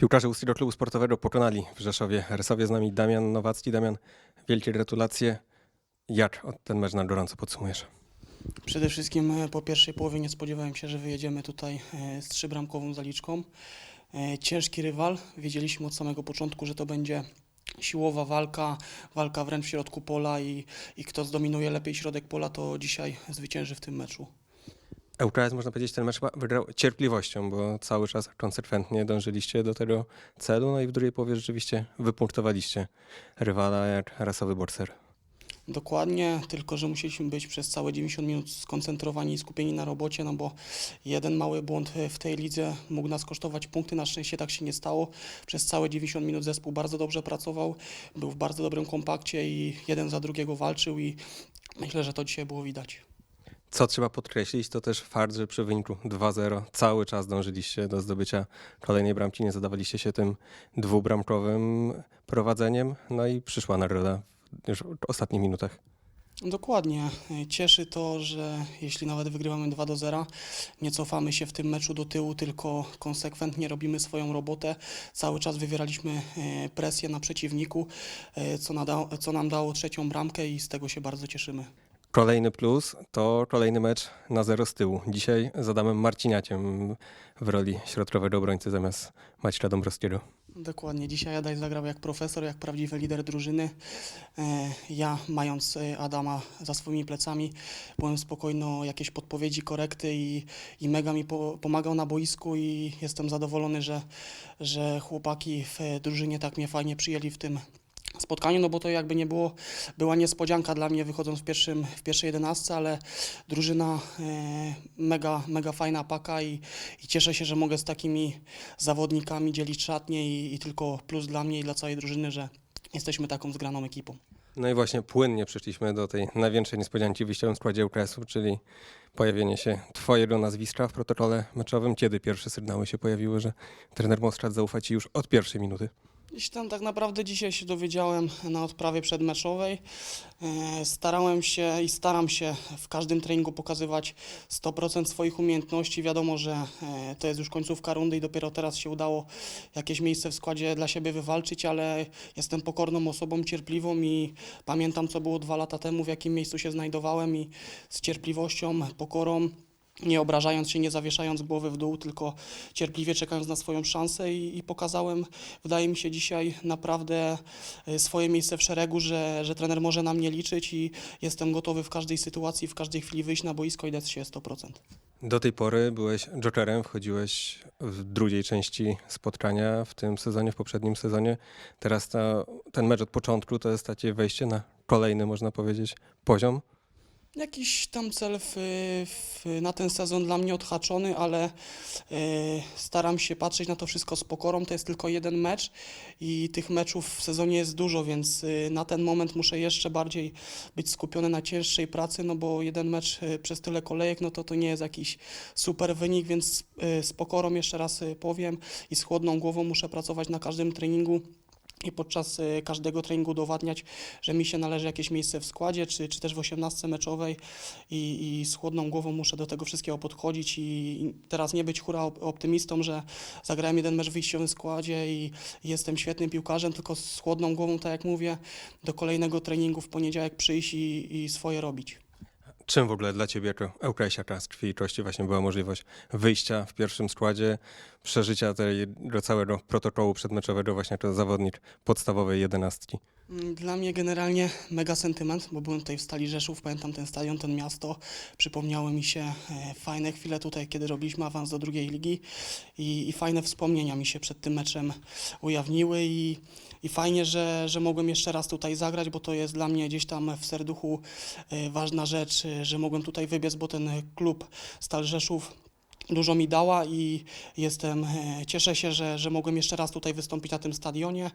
Piłkarze Ustiro Klubu Sportowego pokonali w Rzeszowie Rysowie z nami Damian Nowacki. Damian, wielkie gratulacje. Jak ten mecz na gorąco podsumujesz? Przede wszystkim e, po pierwszej połowie nie spodziewałem się, że wyjedziemy tutaj e, z trzybramkową zaliczką. E, Ciężki rywal. Wiedzieliśmy od samego początku, że to będzie siłowa walka, walka wręcz w środku pola i, i kto zdominuje lepiej środek pola, to dzisiaj zwycięży w tym meczu. ŁKS, można powiedzieć, ten mecz wygrał cierpliwością, bo cały czas konsekwentnie dążyliście do tego celu, no i w drugiej połowie rzeczywiście wypunktowaliście rywala jak rasowy borser. Dokładnie, tylko że musieliśmy być przez całe 90 minut skoncentrowani i skupieni na robocie, no bo jeden mały błąd w tej lidze mógł nas kosztować punkty. Na szczęście tak się nie stało. Przez całe 90 minut zespół bardzo dobrze pracował, był w bardzo dobrym kompakcie i jeden za drugiego walczył i myślę, że to dzisiaj było widać. Co trzeba podkreślić, to też fakt, że przy wyniku 2-0 cały czas dążyliście do zdobycia kolejnej bramki, nie zadawaliście się tym dwubramkowym prowadzeniem, no i przyszła nagroda już w ostatnich minutach. Dokładnie. Cieszy to, że jeśli nawet wygrywamy 2 do 0, nie cofamy się w tym meczu do tyłu, tylko konsekwentnie robimy swoją robotę. Cały czas wywieraliśmy e, presję na przeciwniku, e, co, nada, co nam dało trzecią bramkę i z tego się bardzo cieszymy. Kolejny plus to kolejny mecz na zero z tyłu. Dzisiaj z Adamem Marciniakiem w roli środkowego obrońcy zamiast Maćka Dąbrowskiego. Dokładnie. Dzisiaj Adaś zagrał jak profesor, jak prawdziwy lider drużyny. E, Ja, mając e, Adama za swoimi plecami, byłem spokojny o jakieś podpowiedzi, korekty i, i mega mi po, pomagał na boisku i jestem zadowolony, że, że chłopaki w e, drużynie tak mnie fajnie przyjęli w tym spotkaniu, no bo to jakby nie było, była niespodzianka dla mnie wychodząc w, pierwszym, w pierwszej jedenastce, ale drużyna e, mega, mega fajna paka i, i cieszę się, że mogę z takimi zawodnikami dzielić szatnie i, i tylko plus dla mnie i dla całej drużyny, że jesteśmy taką zgraną ekipą. No i właśnie płynnie przeszliśmy do tej największej niespodzianki w wyjściowym składzie UKS-u, czyli pojawienie się twojego nazwiska w protokole meczowym. Kiedy pierwsze sygnały się pojawiły, że trener Moskrat zaufa ci już od pierwszej minuty? Gdzieś tam tak naprawdę dzisiaj się dowiedziałem na odprawie przedmeczowej. E, Starałem się i staram się w każdym treningu pokazywać 100% swoich umiejętności. Wiadomo, że e, to jest już końcówka rundy i dopiero teraz się udało jakieś miejsce w składzie dla siebie wywalczyć, ale jestem pokorną osobą, cierpliwą i pamiętam, co było dwa lata temu, w jakim miejscu się znajdowałem i z cierpliwością, pokorą nie obrażając się, nie zawieszając głowy w dół, tylko cierpliwie czekając na swoją szansę i, i pokazałem, wydaje mi się dzisiaj naprawdę e, swoje miejsce w szeregu, że, że trener może na mnie liczyć i jestem gotowy w każdej sytuacji, w każdej chwili wyjść na boisko i dać się 100%. Do tej pory byłeś jokerem, wchodziłeś w drugiej części spotkania w tym sezonie, w poprzednim sezonie. Teraz ta, ten mecz od początku to jest takie wejście na kolejny, można powiedzieć, poziom. Jakiś tam cel w, w, na ten sezon dla mnie odhaczony, ale e, staram się patrzeć na to wszystko z pokorą. To jest tylko jeden mecz i tych meczów w sezonie jest dużo, więc e, na ten moment muszę jeszcze bardziej być skupiony na cięższej pracy, no bo jeden mecz e, przez tyle kolejek, no to to nie jest jakiś super wynik, więc z pokorą jeszcze raz powiem i z chłodną głową muszę pracować na każdym treningu i podczas e, każdego treningu udowadniać, że mi się należy jakieś miejsce w składzie, czy, czy też w osiemnastce meczowej i, i z chłodną głową muszę do tego wszystkiego podchodzić i, teraz nie być hura op- optymistą, że zagrałem jeden mecz w wyjściowym składzie i jestem świetnym piłkarzem, tylko z chłodną głową, tak jak mówię, do kolejnego treningu w poniedziałek przyjść i, i swoje robić. Czym w ogóle dla ciebie jako Eukresia z krwi i kości właśnie była możliwość wyjścia w pierwszym składzie, przeżycia tego całego protokołu przedmeczowego właśnie jako zawodnik podstawowej jedenastki? Dla mnie generalnie mega sentyment, bo byłem tutaj w Stali Rzeszów, pamiętam ten stadion, ten miasto. Przypomniały mi się e, fajne chwile tutaj, kiedy robiliśmy awans do drugiej ligi i, i fajne wspomnienia mi się przed tym meczem ujawniły i, i fajnie, że, że mogłem jeszcze raz tutaj zagrać, bo to jest dla mnie gdzieś tam w serduchu e, ważna rzecz, e, że mogłem tutaj wybiec, bo ten klub Stal Rzeszów dużo mi dała i jestem, e, cieszę się, że, że mogłem jeszcze raz tutaj wystąpić na tym stadionie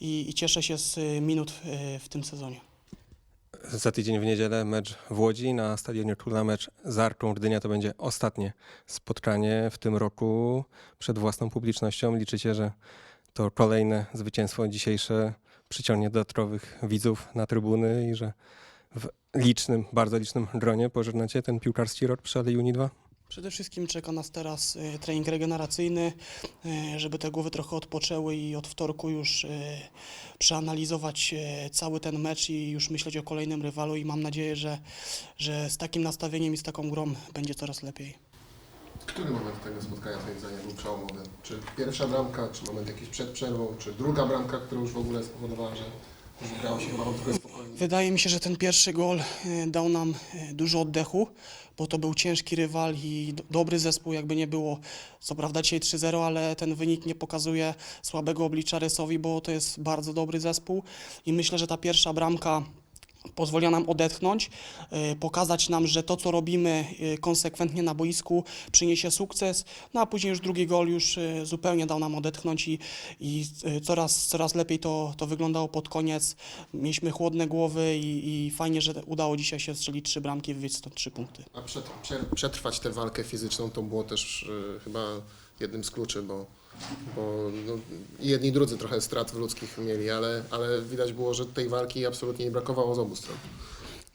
i, i cieszę się z minut e, w tym sezonie. Za tydzień w niedzielę mecz w Łodzi na stadionie Króla, mecz z Arką Gdynia. To będzie ostatnie spotkanie w tym roku przed własną publicznością. Liczycie, że to kolejne zwycięstwo dzisiejsze przyciągnie dodatkowych widzów na trybuny i że w licznym, bardzo licznym gronie pożegnacie ten piłkarski rok przy Alei Uni 2? Przede wszystkim czeka nas teraz e, trening regeneracyjny, e, żeby te głowy trochę odpoczęły i od wtorku już e, przeanalizować cały ten mecz i już myśleć o kolejnym rywalu i mam nadzieję, że, że z takim nastawieniem i z taką grą będzie coraz lepiej. Który moment tego spotkania Twoim zdaniem był przełomowy? Czy pierwsza bramka, czy moment jakiś przed przerwą, czy druga bramka, która już w ogóle spowodowała, że już grało się chyba trochę spokojniej? Wydaje mi się, że ten pierwszy gol e, dał nam e, dużo oddechu, bo to był ciężki rywal i do- dobry zespół, jakby nie było. Co prawda dzisiaj 3-0, ale ten wynik nie pokazuje słabego oblicza Rysowi, bo to jest bardzo dobry zespół i myślę, że ta pierwsza bramka pozwoliła nam odetchnąć, e, pokazać nam, że to, co robimy e, konsekwentnie na boisku, przyniesie sukces, no a później już drugi gol już e, zupełnie dał nam odetchnąć i, i coraz, coraz lepiej to, to wyglądało pod koniec. Mieliśmy chłodne głowy i, i fajnie, że udało dzisiaj się strzelić trzy bramki i wywieźć stąd trzy punkty. A przetrwać tę walkę fizyczną to było też y, chyba jednym z kluczy, bo, bo no, jedni i drudzy trochę strat ludzkich mieli, ale, ale widać było, że tej walki absolutnie nie brakowało z obu stron.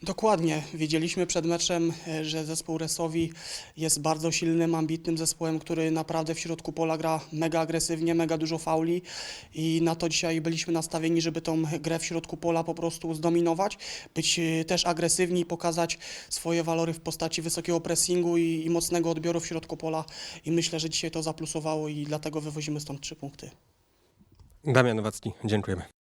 Dokładnie. Wiedzieliśmy przed meczem, e, że zespół Resowi jest bardzo silnym, ambitnym zespołem, który naprawdę w środku pola gra mega agresywnie, mega dużo fauli i na to dzisiaj byliśmy nastawieni, żeby tą grę w środku pola po prostu zdominować, być e, też agresywni i pokazać swoje walory w postaci wysokiego pressingu i, i mocnego odbioru w środku pola i myślę, że dzisiaj to zaplusowało i dlatego wywozimy stąd trzy punkty. Damian Nowacki, dziękujemy.